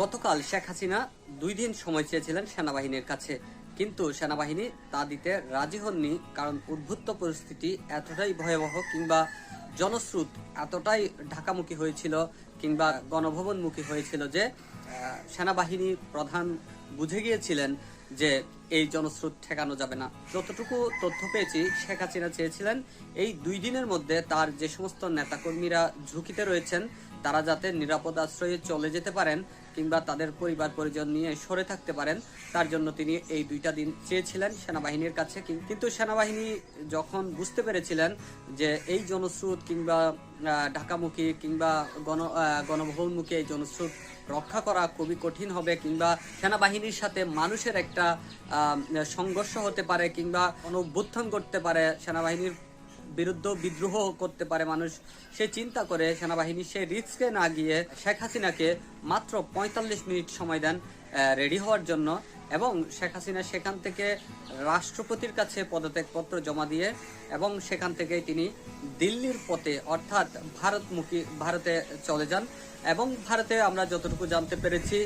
গতকাল শেখ হাসিনা দুই দিন সময় চেয়েছিলেন সেনাবাহিনীর কাছে। কিন্তু সেনাবাহিনী তা দিতে রাজি হননি কারণ উদ্ভুত পরিস্থিতি এতটাই ভয়াবহ কিংবা জনস্রোত এতটাই ঢাকামুখী হয়েছিল কিংবা গণভবনমুখী হয়েছিল যে সেনাবাহিনী প্রধান বুঝে গিয়েছিলেন যে এই জনস্রোত ঠেকানো যাবে না। যতটুকু তথ্য পেয়েছি, শেখ হাসিনা চেয়েছিলেন এই দুই দিনের মধ্যে তার যে সমস্ত নেতাকর্মীরা ঝুঁকিতে রয়েছেন, তারা যাতে নিরাপদ আশ্রয়ে চলে যেতে পারেন কিংবা তাদের পরিবার পরিজন নিয়ে সরে থাকতে পারেন, তার জন্য তিনি এই দুইটা দিন চেয়েছিলেন সেনাবাহিনীর কাছে। কিন্তু সেনাবাহিনী যখন বুঝতে পেরেছিলেন যে এই জনস্রোত কিংবা ঢাকামুখী কিংবা গণ গণভবনমুখী এই জনস্রোত রক্ষা করা খুবই কঠিন হবে কিংবা সেনাবাহিনীর সাথে মানুষের একটা সংঘর্ষ হতে পারে কিংবা অনুভ্যুত্থান করতে পারে, সেনাবাহিনীর বিরুদ্ধে বিদ্রোহ করতে পারে মানুষ। সে চিন্তা করে সেনাবাহিনী সে রিস্কে না গিয়ে শেখ হাসিনাকে মাত্র পঁয়তাল্লিশ মিনিট সময় দেন রেডি হওয়ার জন্য এবং শেখ হাসিনা সেখান থেকে রাষ্ট্রপতির কাছে পদত্যাগপত্র জমা দিয়ে এবং সেখান থেকে তিনি দিল্লির পথে অর্থাৎ ভারতমুখী, ভারতে চলে যান এবং ভারতে আমরা যতটুকু জানতে পেরেছি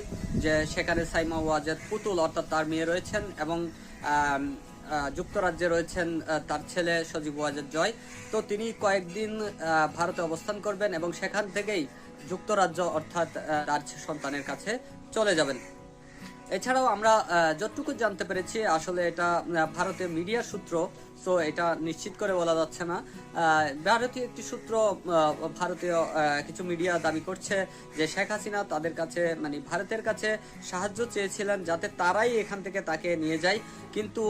যে সেখানে সাইমা ওয়াজেদ পুতুল অর্থাৎ তার মেয়ে রয়েছেন এবং যুক্তরাজ্যে রয়েছেন তার ছেলে সজীব ওয়াজেদ জয়। তো তিনি কয়েকদিন ভারতে অবস্থান করবেন এবং সেখান থেকেই যুক্তরাজ্য অর্থাৎ তার সন্তানের কাছে চলে যাবেন। এছাড়াও আমরা যতটুকু জানতে পেরেছি, আসলে এটা ভারতের মিডিয়া সূত্র সো এটা নিশ্চিত করে বলা যাচ্ছে না। ভারতীয় একটি সূত্র ভারতীয় কিছু মিডিয়া দাবি করছে যে শেখ হাসিনা তাদের কাছে মানে ভারতের কাছে সাহায্য চেয়েছিলেন যাতে তারাই এখান থেকে তাকে নিয়ে যায়। কিন্তু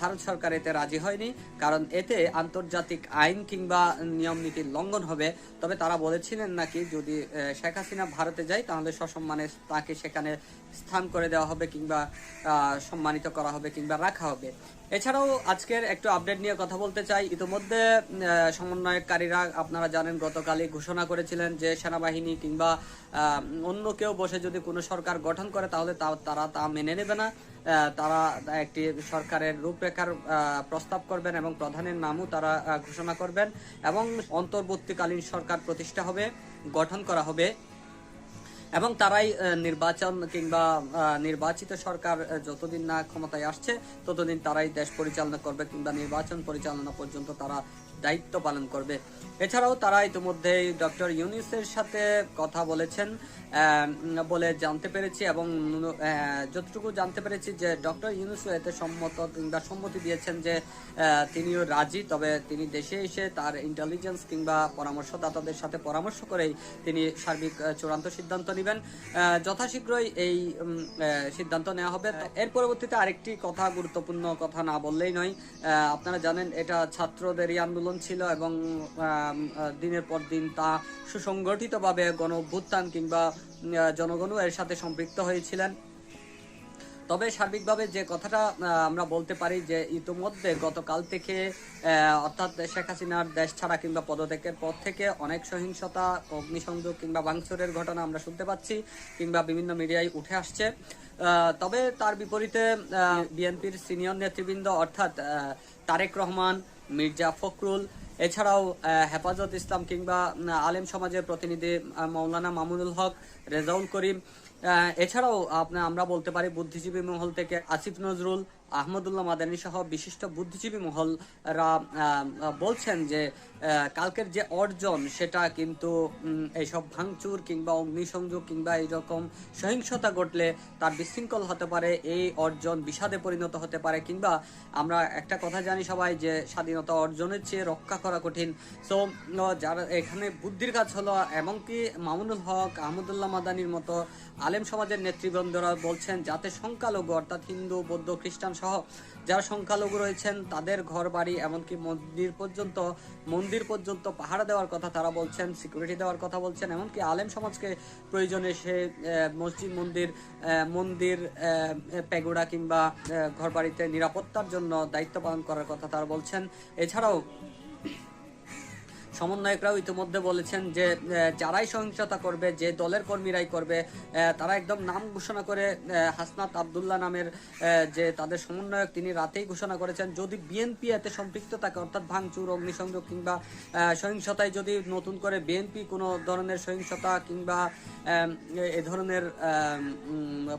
ভারত সরকার এতে রাজি হয়নি, কারণ এতে আন্তর্জাতিক আইন কিংবা নিয়ম নীতির লঙ্ঘন হবে। তবে তারা বলেছিলেন নাকি, যদি শেখ হাসিনা ভারতে যায়, তাহলে সসম্মানে তাকে সেখানে স্থান করে দেওয়া হবে কিংবা সম্মানিত করা হবে কিংবা রাখা হবে। এছাড়াও আজকের একটু আপডেট নিয়ে কথা বলতে চাই। ইতিমধ্যে সমন্বয়কারীরা আপনারা জানেন, গতকালই ঘোষণা করেছিলেন যে সেনাবাহিনী কিংবা অন্য কেউ বসে যদি কোনো সরকার গঠন করে, তাহলে তা- তারা তা মেনে নেবে না। তারা একটি সরকারের রূপরেখার প্রস্তাব করবেন এবং প্রধানের নামও তারা ঘোষণা করবেন এবং অন্তর্বর্তীকালীন সরকার প্রতিষ্ঠা হবে, গঠন করা হবে। এবং তারাই নির্বাচন কিংবা নির্বাচিত সরকার যতদিন না ক্ষমতায় আসছে, ততদিন তারাই দেশ পরিচালনা করবে কিংবা নির্বাচন পরিচালনা পর্যন্ত তারা দায়িত্ব পালন করবে। এছাড়াও তারা ইতিমধ্যেই ডক্টর ইউনিসের সাথে কথা বলেছেন বলে জানতে পেরেছি এবং যতটুকু জানতে পেরেছি যে ডক্টর ইউনুস এতে সম্মত কিংবা সম্মতি দিয়েছেন যে তিনিও রাজি, তবে তিনি দেশে এসে তার ইন্টেলিজেন্স কিংবা পরামর্শদাতাদের সাথে পরামর্শ করেই তিনি সার্বিক চূড়ান্ত সিদ্ধান্ত নেবেন। যথাশীঘ্রই এই সিদ্ধান্ত নেওয়া হবে। এর পরবর্তীতে আরেকটি কথা গুরুত্বপূর্ণ কথা না বললেই নয়। আপনারা জানেন এটা ছাত্রদেরই আন্দোলন। ছিল এবং দিনের পর দিন তা সুসংগঠিতভাবে গণ অভ্যুত্থান কিংবা জনগণও এর সাথে সম্পৃক্ত হয়েছিলেন। তবে সার্বিকভাবে যে কথাটা আমরা বলতে পারি যে ইতিমধ্যে গতকাল থেকে অর্থাৎ শেখ হাসিনার দেশ ছাড়া কিংবা পদত্যাগের পর থেকে অনেক সহিংসতা, অগ্নিসংযোগ কিংবা ভাঙচুরের ঘটনা আমরা শুনতে পাচ্ছি কিংবা বিভিন্ন মিডিয়ায় উঠে আসছে। তবে তার বিপরীতে বিএনপির সিনিয়র নেতৃবৃন্দ অর্থাৎ তারেক রহমান মির্জা ফখরুল। এছাড়াও হেফাজত ইসলাম কিংবা আলেম সমাজের প্রতিনিধি মৌলানা মামুনুল হক, রেজাউল করিম। এছাড়াও আমরা বলতে পারি বুদ্ধিজীবী মহল থেকে আসিফ নজরুল আহমদুল্লাহ মাদানী সহ বিশিষ্ট বুদ্ধিজীবী মহলরা বলছেন যে কালকের যে অর্জন, সেটা কিন্তু এইসব ভাঙচুর কিংবা অগ্নিসংযোগ কিংবা এইরকম সহিংসতা ঘটলে তার বিশৃঙ্খল হতে পারে, এই অর্জন বিষাদে পরিণত হতে পারে কিংবা আমরা একটা কথা জানি সবাই যে, স্বাধীনতা অর্জনের চেয়ে রক্ষা করা কঠিন। সো যারা এখানে বুদ্ধির কাজ হলো, এমনকি মামুনুল হক, আহমদুল্লাহ মাদানির মতো আলেম সমাজের নেতৃবৃন্দরা বলছেন, যাতে সংখ্যালঘু, অর্থাৎ হিন্দু, বৌদ্ধ, খ্রিস্টান সহ যারা সংখ্যালঘু রয়েছেন, তাদের ঘর বাড়ি এমনকি মন্দির পর্যন্ত মন্দির পর্যন্ত পাহারা দেওয়ার কথা তারা বলছেন সিকিউরিটি দেওয়ার কথা বলছেন, এমনকি আলেম সমাজকে প্রয়োজনে সে মসজিদ, মন্দির মন্দির পেগুড়া কিংবা ঘর বাড়িতে নিরাপত্তার জন্য দায়িত্ব পালন করার কথা তারা বলছেন। এছাড়াও সমন্বয়করাও ইতিমধ্যে বলেছেন যে যারাই সহিংসতা করবে, যে দলের কর্মীরাই করবে তারা একদম নাম ঘোষণা করে হাসনাত আবদুল্লাহ নামের যে তাদের সমন্বয়ক তিনি রাতেই ঘোষণা করেছেন, যদি বিএনপি এতে সম্পৃক্ত থাকে অর্থাৎ ভাঙচুর, অগ্নিসংযোগ কিংবা সহিংসতায় যদি নতুন করে বিএনপি কোনো ধরনের সহিংসতা কিংবা, এ- ধরনের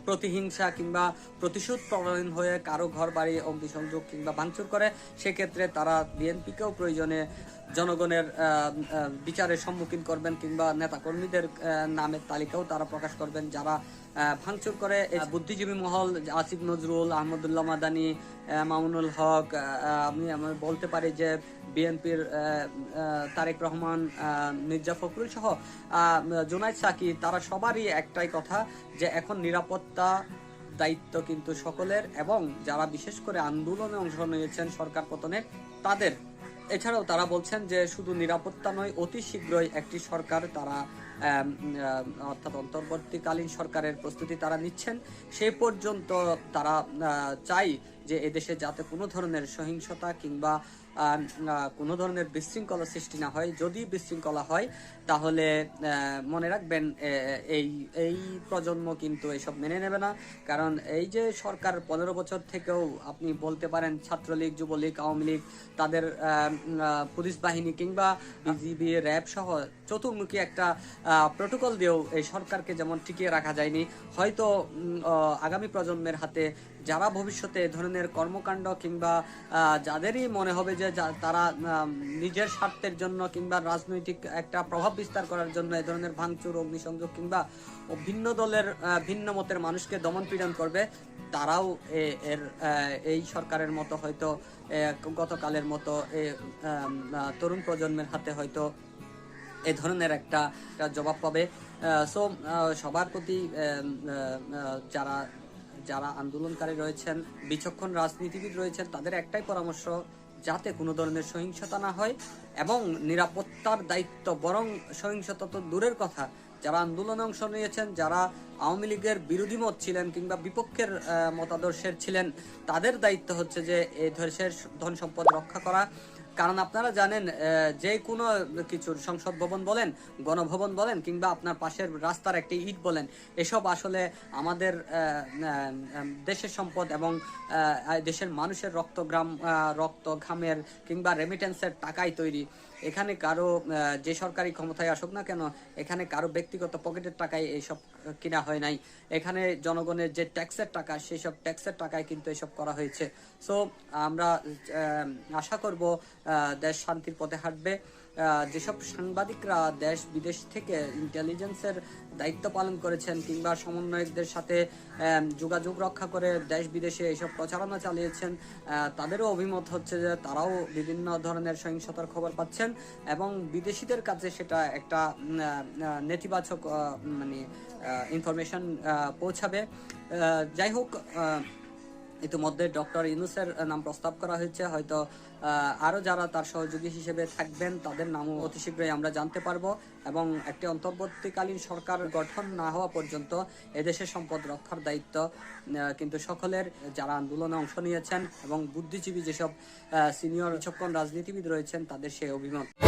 প্রতিহিংসা কিংবা প্রতিশোধ প্রবণ হয়ে কারও ঘর বাড়ি অগ্নিসংযোগ কিংবা ভাঙচুর করে, সেক্ষেত্রে তারা বিএনপিকেও প্রয়োজনে জনগণের বিচারের সম্মুখীন করবেন কিংবা নেতাকর্মীদের নামের তালিকাও তারা প্রকাশ করবেন। যারা ভাঙচুর করে বুদ্ধিজীবী মহল, আসিফ নজরুল, আহমদুল্লাহ মাদানি মামুনুল হক আমি বলতে পারি যে বিএনপির তারেক রহমান মির্জা ফখরুল সহ জুনাইদ সাকি, তারা সবারই একটাই কথা যে এখন নিরাপত্তা দায়িত্ব কিন্তু সকলের এবং যারা বিশেষ করে আন্দোলনে অংশ নিয়েছেন সরকার পতনের, তাদের এছাড়াও তারা বলছেন যে শুধু নিরাপত্তা নয়, অতি শীঘ্রই একটি সরকার তারা অর্থাৎ অন্তর্বর্তীকালীন সরকারের প্রস্তুতি তারা নিচ্ছেন। সেই পর্যন্ত তারা চাই যে এদেশে যাতে কোনো ধরনের সহিংসতা কিংবা কোনো ধরনের বিশৃঙ্খলা সৃষ্টি না হয়, যদি বিশৃঙ্খলা হয়, তাহলে মনে রাখবেন এই এই প্রজন্ম কিন্তু এসব মেনে নেবে না। কারণ এই যে সরকার পনেরো বছর থেকেও আপনি বলতে পারেন, ছাত্রলীগ, যুবলীগ, আওয়ামী লীগ, তাদের পুলিশ বাহিনী কিংবা বিজিবি, র্যাব সহ চতুর্মুখী একটা প্রোটোকল দিয়েও এই সরকারকে যেমন টিকিয়ে রাখা যায়নি, হয়তো আগামী প্রজন্মের হাতে যারা ভবিষ্যতে এ ধরনের কর্মকাণ্ড কিংবা যাদেরই মনে হবে যে তারা নিজের স্বার্থের জন্য কিংবা রাজনৈতিক একটা প্রভাব বিস্তার করার জন্য এ ধরনের ভাঙচুর, অগ্নিসংযোগ কিংবা ভিন্ন দলের ভিন্ন মতের মানুষকে দমন পীড়ন করবে, তারাও এর এই সরকারের মতো হয়তো গতকালের মতো তরুণ প্রজন্মের হাতে হয়তো এ ধরনের একটা জবাব পাবে। সো সবার প্রতি যারা যারা আন্দোলনকারী রয়েছেন, বিচক্ষণ রাজনীতিবিদ রয়েছেন, তাদের একটাই পরামর্শ, যাতে কোনো ধরনের সহিংসতা না হয় এবং নিরাপত্তার দায়িত্ব, বরং সহিংসতা তো দূরের কথা। যারা আন্দোলনে অংশ নিয়েছেন, যারা আওয়ামী লীগের বিরোধী মত ছিলেন কিংবা বিপক্ষের মতাদর্শের ছিলেন, তাদের দায়িত্ব হচ্ছে যে এই দেশের ধন সম্পদ রক্ষা করা কারণ আপনারা জানেন যে কোনো কিছু সংসদ ভবন বলেন, গণভবন বলেন, কিংবা আপনার পাশের রাস্তার একটি ইট বলেন, এসব আসলে আমাদের দেশের সম্পদ এবং দেশের মানুষের রক্তগ্রাম গ্রাম রক্ত ঘামের কিংবা রেমিটেন্সের টাকাই তৈরি। এখানে কারও যে সরকারি ক্ষমতায় আসুক না কেন, এখানে কারও ব্যক্তিগত পকেটের টাকায় এইসব কিনা হয় নাই। এখানে জনগণের যে ট্যাক্সের টাকা সেই সব ট্যাক্সের টাকায় কিন্তু এসব করা হয়েছে। সো আমরা আশা করব দেশ শান্তির পথে হাঁটবে। যেসব সাংবাদিকরা দেশ, বিদেশ থেকে ইন্টেলিজেন্সের দায়িত্ব পালন করেছেন কিংবা সমন্বয়কদের সাথে যোগাযোগ রক্ষা করে দেশ, বিদেশে এইসব প্রচারণা চালিয়েছেন তাদেরও অভিমত হচ্ছে যে তারাও বিভিন্ন ধরনের সহিংসতার খবর পাচ্ছেন এবং বিদেশিদের কাছে সেটা একটা নেতিবাচক মানে ইনফরমেশন পৌঁছাবে। যাই হোক ইতিমধ্যে ডক্টর ইউনুসের নাম প্রস্তাব করা হয়েছে। হয়তো আহ, আরও যারা তার সহযোগী হিসেবে থাকবেন তাদের নামও অতি শীঘ্রই আমরা জানতে পারব এবং একটি অন্তর্বর্তীকালীন সরকার গঠন না হওয়া পর্যন্ত এদেশের সম্পদ রক্ষার দায়িত্ব কিন্তু সকলের যারা আন্দোলনে অংশ নিয়েছেন এবং বুদ্ধিজীবী যেসব সিনিয়র বিচক্ষণ রাজনীতিবিদ রয়েছেন তাদের সেই অভিমত।